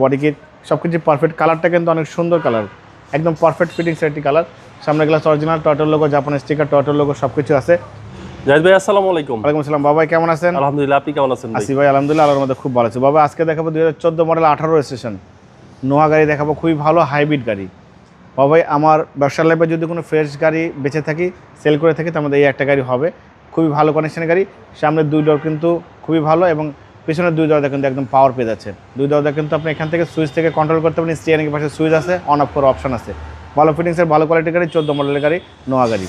Body kit সব কিছু perfect কালারটা কিন্তু অনেক সুন্দর কালার একদম পারফেক্ট ফিটিংস একটি কালার সামনে গ্লাস অরিজিনাল টয়টার লোগো জাপানের স্টিকার টয়টার লোগো সব কিছু আছে। জাহিদ ভাই আসসালামু আলাইকুম। ওয়ালাইকুম আসসালাম। বাবা কেমন আছেন? আলহামদুলিল্লাহ আপনি কেমন আছেন আসি ভাই আলহামদুলিল্লাহ আল্লাহর মধ্যে খুব ভালো আছে। বাবা আজকে দেখাবো দুই হাজার চোদ্দ মডেল আঠারো রেজিস্ট্রেশন নোয়া গাড়ি দেখাবো খুবই ভালো হাইব্রিড গাড়ি। বাবাই আমার ব্যবসার লাইফে যদি কোনো ফ্রেশ গাড়ি বেঁচে থাকি সেল করে থাকি তার মধ্যে এই একটা গাড়ি হবে। খুবই ভালো কন্ডিশনের গাড়ি। সামনের দুই ডোর কিন্তু খুবই ভালো এবং পিছনের দুই দরজা কিন্তু একদম পাওয়ার পেয়ে যাচ্ছে। দুই দরজা কিন্তু আপনি এখান থেকে সুইচ থেকে কন্ট্রোল করতে পারেন স্টিয়ারিং পাশে সুইচ আছে অন অফ করার অপশন আছে। ভালো ফিটিংসের ভালো কোয়ালিটির গাড়ি, চোদ্দ মডেলের গাড়ি, নোয়া গাড়ি।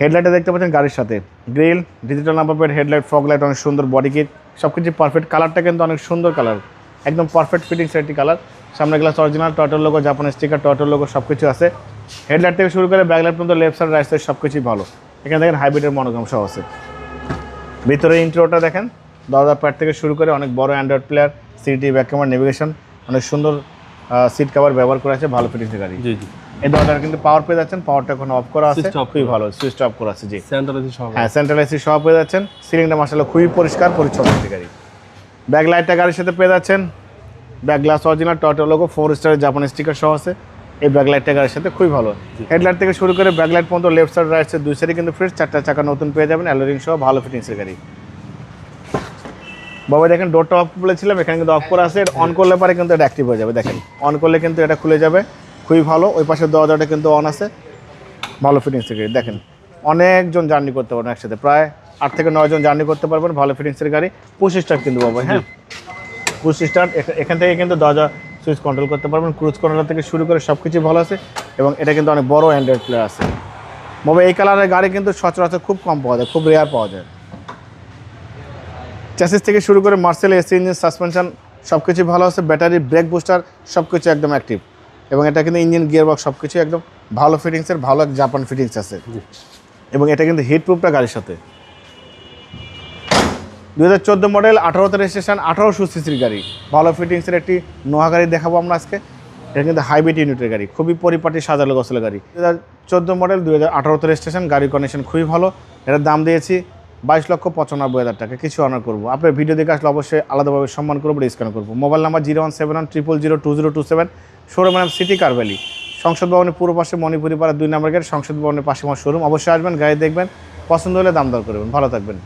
হেডলাইটে দেখতে পাচ্ছেন গাড়ির সাথে। Grill digital number plate headlight fog light অনেক সুন্দর বডি কিট সব কিছু পারফেক্ট কালারটা কিন্তু অনেক সুন্দর কালার একদম পারফেক্ট ফিটিংসের একটি কালার সামনে গ্লাস অরিজিনাল টয়টার লোগো জাপানের স্টিকার টয়টার লোগো সব কিছু আছে। হেডলাইট থেকে শুরু করে ব্যাকলাইট পর্যন্ত লেফট সাইড রাইট সাইড সব কিছুই ভালো। এখানে দেখেন হাইব্রিডের মনোগ্রাম সহ আছে। ভিতরে ইন্ট্রোটা দেখেন। দরজা প্যাড থেকে শুরু করে অনেক বড় android player city back camera navigation অনেক সুন্দর সিট কভার ব্যবহার করা আছে ভালো ফিটিংসের গাড়ি। জি জি। এই দরজার কিন্তু পাওয়ার পেয়ে যাচ্ছেন পাওয়ারটা এখন অফ করা আছে। খুবই ভালো সুইচ অফ করা আছে জি। সেন্টার এসি সহ হ্যাঁ সেন্ট্রাল এসি সহ পেয়ে যাচ্ছেন। সিলিংটা মাসাল্লাহ খুবই পরিষ্কার পরিচ্ছন্ন একটি গাড়ি। ব্যাক লাইটটা গাড়ির সাথে পেয়ে যাচ্ছেন। Back glass original Toyota logo four স্টারের জাপান স্টিকার সহ আছে। এই ব্যাক লাইটটা গাড়ির সাথে খুবই ভালো। হেডলাইট থেকে শুরু করে ব্যাক লাইট পর্যন্ত লেফট সাইড রাইট সাইড দুই সাইডে কিন্তু ফ্রেশ চারটা চাকা নতুন পেয়ে যাবেন অ্যালোরিং সহ ভালো ফিটিংসের গাড়ি। বাবা দেখেন ডোরটা অফ বলেছিলাম এখানে কিন্তু অফ করা আছে। অন করলে পরে কিন্তু এটা অ্যাক্টিভ হয়ে যাবে দেখেন। অন করলে কিন্তু এটা খুলে যাবে। খুবই ভালো। ওই পাশের দরজাটা কিন্তু অন আছে। ভালো ফিটিংসের গাড়ি দেখেন অনেকজন জার্নি করতে পারবেন একসাথে। প্রায় আট থেকে নয়জন জার্নি করতে পারবেন ভালো ফিটিংসের গাড়ি। পুশ স্টার্ট কিন্তু বাবা হ্যাঁ? পুশ স্টার্ট এখান থেকে কিন্তু দরজা সুইচ কন্ট্রোল করতে পারবেন। ক্রুজ কন্ট্রোল থেকে শুরু করে সব কিছু ভালো আছে এবং এটা কিন্তু অনেক বড় অ্যান্ড্রয়েড প্লেয়ার আছে। বাবা এই কালারের গাড়ি কিন্তু সচরাচর খুব কম পাওয়া যায় খুব রেয়ার পাওয়া যায়। চ্যাসিস থেকে শুরু করে মার্সেল এসি ইঞ্জিন সাসপেনশন সব কিছু ভালো আছে ব্যাটারি ব্রেক বুস্টার সব কিছু একদম অ্যাক্টিভ এবং এটা কিন্তু ইঞ্জিন গিয়ার বক্স সব কিছু একদম ভালো ফিটিংসের ভালো এক জাপান ফিটিংস আছে এবং এটা কিন্তু হিট প্রুফটা গাড়ির সাথে। দু হাজার চোদ্দ মডেল আঠারোতে রেজিস্ট্রেশন আঠারোশো সিসির গাড়ি। ভালো ফিটিংসের একটি নোহা গাড়ি দেখাবো আমরা আজকে। এটা কিন্তু হাইব্রিড ইউনিটের গাড়ি খুবই পরিপাটি সাজালো গোসলের গাড়ি। দু হাজার চোদ্দ মডেল দু হাজার আঠারোতে রেজিস্ট্রেশন গাড়ির কন্ডিশন খুবই ভালো। এটার দাম দিয়েছি বাইশ লক্ষ পঁচানব্বই হাজার টাকা। কিছু অনার করব। আপনার ভিডিও দেখে আসলে অবশ্যই আলাদাভাবে সম্মান করব ডিসকাউন্ট করব। Mobile number zero one seven one triple zero two zero two seven showroom নাম সিটি কারভ্যালি সংসদ ভবনের পূর্ব পাশে মণিপুরি পাড়া দুই নম্বর গেট সংসদ ভবনের পাশে আমার শোরুম অবশ্যই আসবেন, গাড়ি দেখবেন, পছন্দ হলে দাম দর করবেন। ভালো থাকবেন।